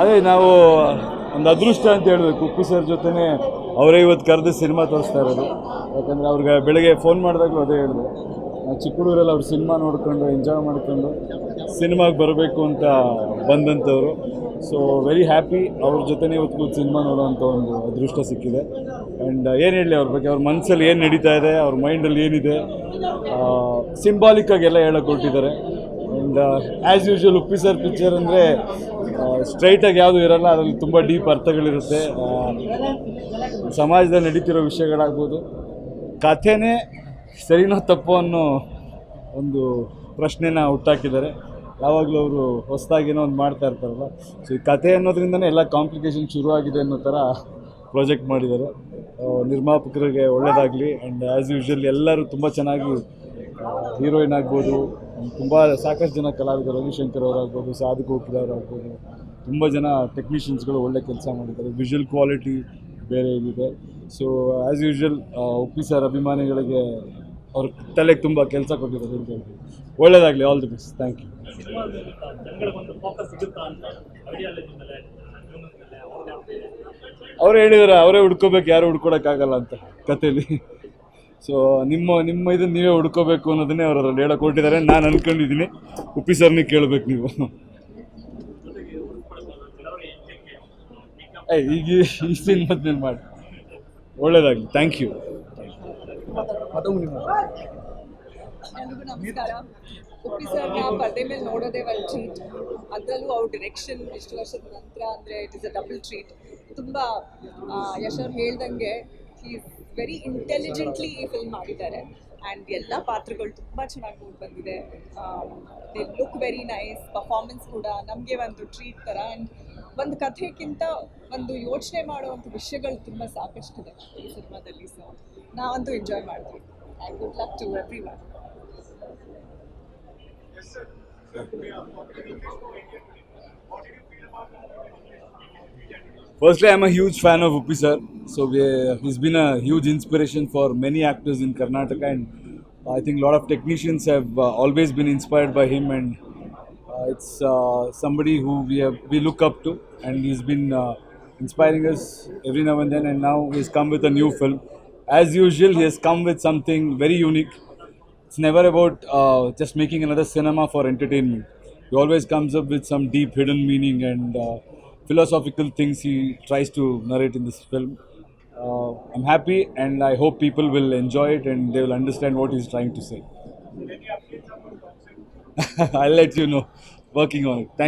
ಅದೇ ನಾವು ಒಂದು ಅದೃಷ್ಟ ಅಂತ ಹೇಳಬೇಕು ಉಪ್ಪು ಸರ್ ಜೊತೆನೇ ಅವರೇ ಇವತ್ತು ಕರೆದು ಸಿನಿಮಾ ತೋರಿಸ್ತಾ ಇರೋದು. ಯಾಕಂದರೆ ಅವ್ರಿಗೆ ಬೆಳಗ್ಗೆ ಫೋನ್ ಮಾಡಿದಾಗಲೂ ಅದೇ ಹೇಳಿದ್ರು. ನಾವು ಚಿಕ್ಕ ಹುಡುಗರೆಲ್ಲ ಅವ್ರ ಸಿನಿಮಾ ನೋಡ್ಕೊಂಡು ಎಂಜಾಯ್ ಮಾಡ್ಕೊಂಡು ಸಿನಿಮಾಗೆ ಬರಬೇಕು ಅಂತ ಬಂದಂಥವ್ರು. ಸೊ ವೆರಿ ಹ್ಯಾಪಿ ಅವ್ರ ಜೊತೆನೇ ಇವತ್ತು ಕೂತು ಸಿನಿಮಾ ನೋಡೋವಂಥ ಒಂದು ಅದೃಷ್ಟ ಸಿಕ್ಕಿದೆ. ಆ್ಯಂಡ್ ಏನು ಹೇಳಿ ಅವ್ರ ಬಗ್ಗೆ? ಅವ್ರ ಮನಸ್ಸಲ್ಲಿ ಏನು ನಡೀತಾ ಇದೆ? ಅವ್ರ ಮೈಂಡಲ್ಲಿ ಏನಿದೆ? ಸಿಂಬಾಲಿಕ್ಕಾಗಿ ಎಲ್ಲ ಹೇಳಕ್ಕೆ ಕೊಟ್ಟಿದ್ದಾರೆ and as usual Uppi sir picture ಅಂದರೆ ಸ್ಟ್ರೈಟಾಗಿ ಯಾವುದು ಇರಲ್ಲ, ಅದರಲ್ಲಿ ತುಂಬ ಡೀಪ್ ಅರ್ಥಗಳಿರುತ್ತೆ. ಸಮಾಜದಲ್ಲಿ ನಡೀತಿರೋ ವಿಷಯಗಳಾಗ್ಬೋದು. ಕಥೆನೇ ಸರಿನೋ ತಪ್ಪು ಅನ್ನೋ ಒಂದು ಪ್ರಶ್ನೆನ ಹುಟ್ಟಾಕಿದ್ದಾರೆ. ಯಾವಾಗಲೂ ಅವರು ಹೊಸದಾಗೇನೋ ಒಂದು ಮಾಡ್ತಾ ಇರ್ತಾರಲ್ಲ. ಸೊ ಈ ಕಥೆ ಅನ್ನೋದ್ರಿಂದನೇ ಎಲ್ಲ ಕಾಂಪ್ಲಿಕೇಶನ್ ಶುರುವಾಗಿದೆ ಅನ್ನೋ ಥರ ಪ್ರಾಜೆಕ್ಟ್ ಮಾಡಿದ್ದಾರೆ. ನಿರ್ಮಾಪಕರಿಗೆ ಒಳ್ಳೆಯದಾಗಲಿ ಆ್ಯಂಡ್ ಆ್ಯಸ್ ಯೂಶ್ವಲ್ ಎಲ್ಲರೂ ತುಂಬ ಚೆನ್ನಾಗಿ ಹೀರೋಯಿನ್ ಆಗ್ಬೋದು. ತುಂಬ ಸಾಕಷ್ಟು ಜನ ಕಲಾವಿದರು ರವಿಶಂಕರ್ ಅವರಾಗ್ಬೋದು, ಸಾಧು ಅವರಾಗ್ಬೋದು. ತುಂಬ ಜನ ಟೆಕ್ನಿಷಿಯನ್ಸ್ಗಳು ಒಳ್ಳೆ ಕೆಲಸ ಮಾಡಿದ್ದಾರೆ. ವಿಜುವಲ್ ಕ್ವಾಲಿಟಿ ಬೇರೆ ಏನಿದೆ so as usual Uppi sir ಅಭಿಮಾನಿಗಳಿಗೆ ಅವ್ರ ತಲೆಗೆ ತುಂಬ ಕೆಲಸ ಕೊಟ್ಟಿದ್ದಾರೆ ಅಂತ ಹೇಳ್ತೀವಿ ಒಳ್ಳೆಯದಾಗಲಿ all the best thank you ಅವ್ರು ಹೇಳಿದಾರೆ, ಅವರೇ ಹುಡ್ಕೋಬೇಕು, ಯಾರು ಹುಡ್ಕೊಡೋಕ್ಕಾಗಲ್ಲ ಅಂತ ಕಥೆಯಲ್ಲಿ. ಸೊ ನಿಮ್ಮ ನಿಮ್ಮ ಇದನ್ನು ನೀವೇ ಹುಡ್ಕೋಬೇಕು ಅನ್ನೋದನ್ನೇ ಅವರು ಅದರಲ್ಲಿ ಹೇಳೋಕೊಟ್ಟಿದ್ದಾರೆ ನಾನು ಅಂದ್ಕೊಂಡಿದ್ದೀನಿ ಉಪ್ಪಿ ಸರ್ನಿ ಕೇಳಬೇಕು ನೀವು. ಏ ಈಗ ಈ ಮತ್ತೆ ನೀನು ಮಾಡಿ. ಒಳ್ಳೇದಾಗಲಿ. ಥ್ಯಾಂಕ್ ಯು ಪರ್ದೆ ಮೇಲೆ ನೋಡೋದೇ ಒಂದು ಟ್ರೀಟ್ ಅದರಲ್ಲೂ ಅವ್ರ ಡಿರೆಕ್ಷನ್ ಇಷ್ಟು ವರ್ಷದ ನಂತರ ಅಂದರೆ it is a double treat ತುಂಬ ಯಶ್ ಅವ್ರು ಹೇಳ್ದಂಗೆ ಈಸ್ ವೆರಿ ಇಂಟೆಲಿಜೆಂಟ್ಲಿ ಈ ಫಿಲ್ಮ್ ಮಾಡಿದ್ದಾರೆ. ಆ್ಯಂಡ್ ಎಲ್ಲ ಪಾತ್ರಗಳು ತುಂಬ ಚೆನ್ನಾಗಿ ಮೂಡ್ ಬಂದಿದೆ. They look very nice performance ಕೂಡ ನಮಗೆ ಒಂದು ಟ್ರೀಟ್ ಥರ ಆ್ಯಂಡ್ ಒಂದು ಕಥೆಗಿಂತ ಒಂದು ಯೋಚನೆ ಮಾಡುವಂಥ ವಿಷಯಗಳು ತುಂಬ ಸಾಕಷ್ಟಿದೆ ಈ ಸಿನಿಮಾದಲ್ಲಿ. ಸೊ ನಾವಂತೂ ಎಂಜಾಯ್ ಮಾಡ್ತೀವಿ. And good luck to everyone Firstly, I'm a huge fan of Uppi sir. So we, he's been a huge inspiration for many actors in Karnataka, and I think a lot of technicians have uh, always been inspired by him. And uh, it's uh, somebody who we have we look up to, and he's been uh, inspiring us every now and then. And now he's come with a new film. As usual, he has come with something very unique. It's never about uh, just making another cinema for entertainment. He always comes up with some deep hidden meaning and uh, philosophical things he tries to narrate in this film. Uh, I'm happy and I hope people will enjoy it and they will understand what he's trying to say. I'll let you know. Working on it. Thank